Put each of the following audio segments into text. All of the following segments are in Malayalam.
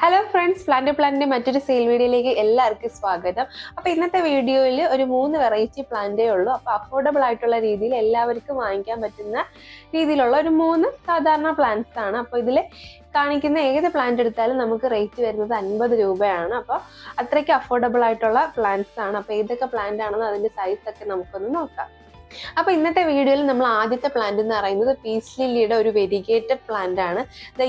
ഹലോ ഫ്രണ്ട്സ് പ്ലാന്റ് പ്ലാന്റിന്റെ മറ്റൊരു സെയിൽ വീഡിയോയിലേക്ക് എല്ലാവർക്കും സ്വാഗതം. അപ്പൊ ഇന്നത്തെ വീഡിയോയിൽ ഒരു മൂന്ന് വെറൈറ്റി പ്ലാന്റേ ഉള്ളൂ. അപ്പൊ അഫോർഡബിൾ ആയിട്ടുള്ള രീതിയിൽ എല്ലാവർക്കും വാങ്ങിക്കാൻ പറ്റുന്ന രീതിയിലുള്ള ഒരു മൂന്ന് സാധാരണ പ്ലാന്റ്സ് ആണ്. അപ്പൊ ഇതിൽ കാണിക്കുന്ന ഏത് പ്ലാന്റ് എടുത്താലും നമുക്ക് റേറ്റ് വരുന്നത് അൻപത് രൂപയാണ്. അപ്പോൾ അത്രയ്ക്ക് അഫോർഡബിൾ ആയിട്ടുള്ള പ്ലാന്റ്സ് ആണ്. അപ്പോൾ ഏതൊക്കെ പ്ലാന്റ് ആണെന്ന് അതിന്റെ സൈസ് ഒക്കെ നമുക്കൊന്ന് നോക്കാം. അപ്പൊ ഇന്നത്തെ വീഡിയോയിൽ നമ്മൾ ആദ്യത്തെ പ്ലാന്റ് എന്ന് പറയുന്നത് പീസ് ലില്ലിയുടെ ഒരു വെരിഗേറ്റഡ് പ്ലാന്റ് ആണ്.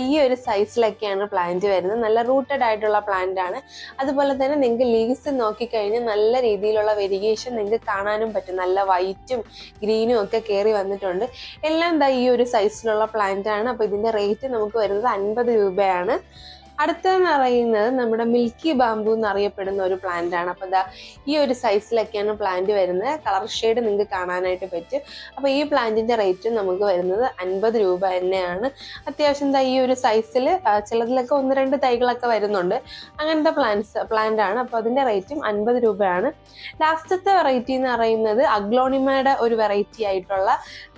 ഈ ഒരു സൈസിലൊക്കെയാണ് പ്ലാന്റ് വരുന്നത്. നല്ല റൂട്ടഡ് ആയിട്ടുള്ള പ്ലാന്റ് ആണ്. അതുപോലെ തന്നെ നിങ്ങൾക്ക് ലീവ്സ് നോക്കിക്കഴിഞ്ഞാൽ നല്ല രീതിയിലുള്ള വെരിഗേഷൻ നിങ്ങൾക്ക് കാണാനും പറ്റും. നല്ല വൈറ്റും ഗ്രീനും ഒക്കെ കയറി വന്നിട്ടുണ്ട്. എല്ലാം ദാ ഈ ഒരു സൈസിലുള്ള പ്ലാന്റ് ആണ്. അപ്പോൾ ഇതിന്റെ റേറ്റ് നമുക്ക് വരുന്നത് അൻപത് രൂപയാണ്. അടുത്തതെന്ന് പറയുന്നത് നമ്മുടെ മിൽക്കി ബാംബു എന്നറിയപ്പെടുന്ന ഒരു പ്ലാന്റ് ആണ്. അപ്പോൾ ദാ ഈ ഒരു സൈസിലൊക്കെയാണ് പ്ലാന്റ് വരുന്നത്. കളർ ഷെയ്ഡ് നിങ്ങൾക്ക് കാണാനായിട്ട് പറ്റും. അപ്പോൾ ഈ പ്ലാന്റിന്റെ റേറ്റ് നമുക്ക് വരുന്നത് അൻപത് രൂപ തന്നെയാണ്. അത്യാവശ്യം എന്താ ഈ ഒരു സൈസിൽ ചിലതിലൊക്കെ ഒന്ന് രണ്ട് തൈകളൊക്കെ വരുന്നുണ്ട്. അങ്ങനത്തെ പ്ലാന്റ്സ് പ്ലാന്റ് ആണ്. അപ്പോൾ അതിന്റെ റേറ്റും അൻപത് രൂപയാണ്. ലാസ്റ്റത്തെ വെറൈറ്റി എന്ന് പറയുന്നത് അഗ്ലോണിമയുടെ ഒരു വെറൈറ്റി ആയിട്ടുള്ള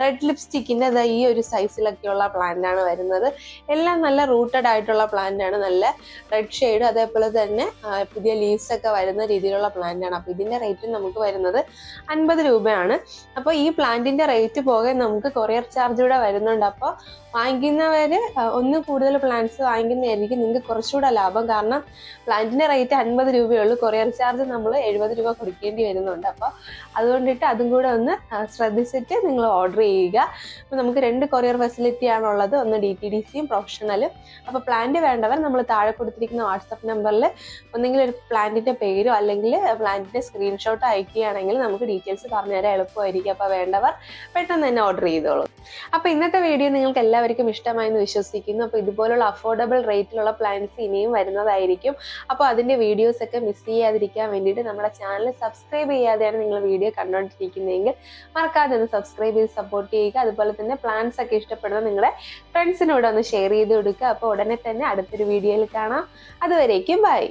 റെഡ് ലിപ്സ്റ്റിക്കിന്റെ ദാ ഈ ഒരു സൈസിലൊക്കെയുള്ള പ്ലാന്റ് ആണ് വരുന്നത്. എല്ലാം നല്ല റൂട്ടഡ് ആയിട്ടുള്ള പ്ലാന്റ് ആണ്. നല്ല റെഡ് ഷെയ്ഡ് അതേപോലെ തന്നെ പുതിയ ലീവ്സ് ഒക്കെ വരുന്ന രീതിയിലുള്ള പ്ലാന്റ് ആണ്. അപ്പോൾ ഇതിന്റെ റേറ്റ് നമുക്ക് വരുന്നത് അൻപത് രൂപയാണ്. അപ്പോൾ ഈ പ്ലാന്റിന്റെ റേറ്റ് പോകെ നമുക്ക് കൊറിയർ ചാർജ് കൂടെ വരുന്നുണ്ട്. അപ്പോൾ വാങ്ങിക്കുന്നവര് ആ, ഒന്ന് കൂടുതൽ പ്ലാന്റ്സ് വാങ്ങിക്കുന്നതായിരിക്കും നിങ്ങൾക്ക് കുറച്ചുകൂടെ ലാഭം. കാരണം പ്ലാന്റിന്റെ റേറ്റ് അൻപത് രൂപയുള്ളൂ. കൊറിയർ ചാർജ് നമ്മൾ എഴുപത് രൂപ കൊടുക്കേണ്ടി വരുന്നുണ്ട്. അപ്പോൾ അതുകൊണ്ടിട്ട് അതും കൂടെ ഒന്ന് ശ്രദ്ധിച്ചിട്ട് നിങ്ങൾ ഓർഡർ ചെയ്യുക. അപ്പോൾ നമുക്ക് രണ്ട് കൊറിയർ ഫെസിലിറ്റി ആണുള്ളത്. ഒന്ന് ഡി ടി ഡി സിയും പ്രൊഫഷണലും അപ്പോൾ പ്ലാന്റ് വേണ്ടവർ നമ്മൾ താഴെ കൊടുത്തിരിക്കുന്ന വാട്സപ്പ് നമ്പറിൽ ഒന്നെങ്കിൽ ഒരു പ്ലാന്റിന്റെ പേരോ അല്ലെങ്കിൽ പ്ലാന്റിന്റെ സ്ക്രീൻഷോട്ട് അയക്കുകയാണെങ്കിൽ നമുക്ക് ഡീറ്റെയിൽസ് പറഞ്ഞുതരാൻ എളുപ്പമായിരിക്കും. അപ്പോൾ വേണ്ടവർ പെട്ടെന്ന് തന്നെ ഓർഡർ ചെയ്തോളൂ. അപ്പോൾ ഇന്നത്തെ വീഡിയോ നിങ്ങൾക്ക് എല്ലാവർക്കും ഇഷ്ടമായെന്ന് വിശ്വസിക്കുന്നു. അപ്പോൾ ഇതുപോലുള്ള അഫോർഡബിൾ റേറ്റിലുള്ള പ്ലാന്റ്സ് ഇനിയും വരുന്നതായിരിക്കും. അപ്പോൾ അതിന്റെ വീഡിയോസ് ഒക്കെ മിസ് ചെയ്യാതിരിക്കാൻ വേണ്ടിയിട്ട് നമ്മുടെ ചാനൽ സബ്സ്ക്രൈബ് ചെയ്യാതെയാണ് നിങ്ങൾ വീഡിയോ കണ്ടുകൊണ്ടിരിക്കുന്നതെങ്കിൽ മറക്കാതെ ഒന്ന് സബ്സ്ക്രൈബ് ചെയ്ത് സപ്പോർട്ട് ചെയ്യുക. അതുപോലെ തന്നെ പ്ലാൻസ് ഒക്കെ ഇഷ്ടപ്പെടുന്ന നിങ്ങളുടെ ഫ്രണ്ട്സിനോട് ഒന്ന് ഷെയർ ചെയ്ത് കൊടുക്കുക. അപ്പോൾ ഉടനെ തന്നെ അടുത്തൊരു വീഡിയോയിൽ കാണാം. അതുവരേക്കും ബൈ.